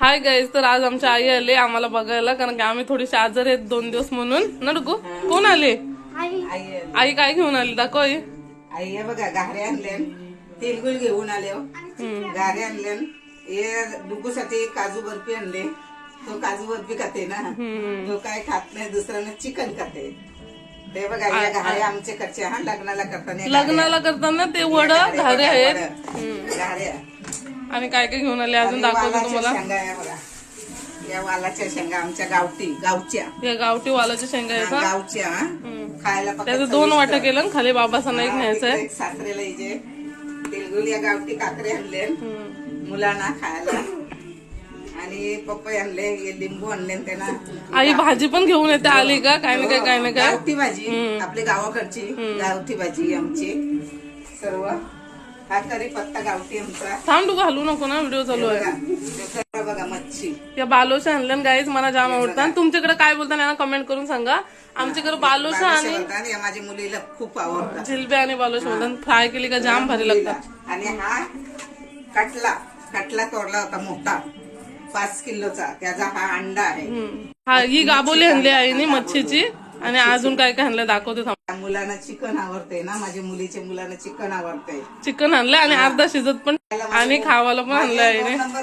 Hi guys तर आज आमच्या आई आले आम्हाला बघायला कारण की आम्ही थोडीशी आजार आहेत दोन दिवस म्हणून. ना डुगू कोण आले? आई. आई काय घेऊन आली? दाखव आई. आई हे बघा गारे आणले. तिलगुल घेऊन आले हो. गारे आणले. हे डुगूसाठी काजू बर्फी आणले. तो काजू बर्फी खाते ना. तो काय खात नाही दुसऱ्यानं चिकन खाते. ते बघा या गारे आमचे कच्चे. हा लग्नाला करताना लग्नाला करताना ते वड घारे आहेत. गारे. आणि काय काय घेऊन आले अजून दाखवतो तुम्हाला. शेंगा आहे बघा. या वालाच्या शेंगा आमच्या गावठी गावच्या. या गावठी वालाच्या शेंगा आहेत हा, हा गावच्या. हा. खायला फक्त त्याचं दोन चविष्ट. वाटा केलं आणि खाली बाबासांना एक हा, न्यायचं आहे. एक सासरेला इजे तिलगुल या गावठी काकडे आणले. मुलांना खायला. आणि पपई आणले हे लिंबू आणले त्यांना आई भाजी पण घेऊन येते आली का? काय ना काय काय ना काय? गावठी भाजी. आपली गावाकडची गावठी भाजी आमची. सर्व. हा करी पत्ता गावठी आमचा. थांब तू घालू नको ना व्हिडिओ चालू आहे. बघा ते सर्व बघा मच्छी. या बालोशा आणल्या गाईज मला जाम आवडतात तुमच्याकडे काय बोलता यांना कमेंट करून सांगा. आमच्याकडे बालोशा बालुशा आणि म्हणतात, या माझ्या मुलीला खूप आवडतात जिलबे आणि बालोशा बोलतात फ्राय केली का जाम भारी लागतात. आणि हा कटला कटला तोडला होता मोठा. पाच किलोचा. त्याचा हा अंडा आहे. हा ही गाबोली आणली आईने मच्छीची. आणि अजून काय काय आणलं दाखवते थांब. मुलांना चिकन आवडते ना माझ्या मुलीच्या मुलांना चिकन आवडते चिकन आणलंय आणि अर्धा शिजत पण आणि खावाला पण दोन नंबर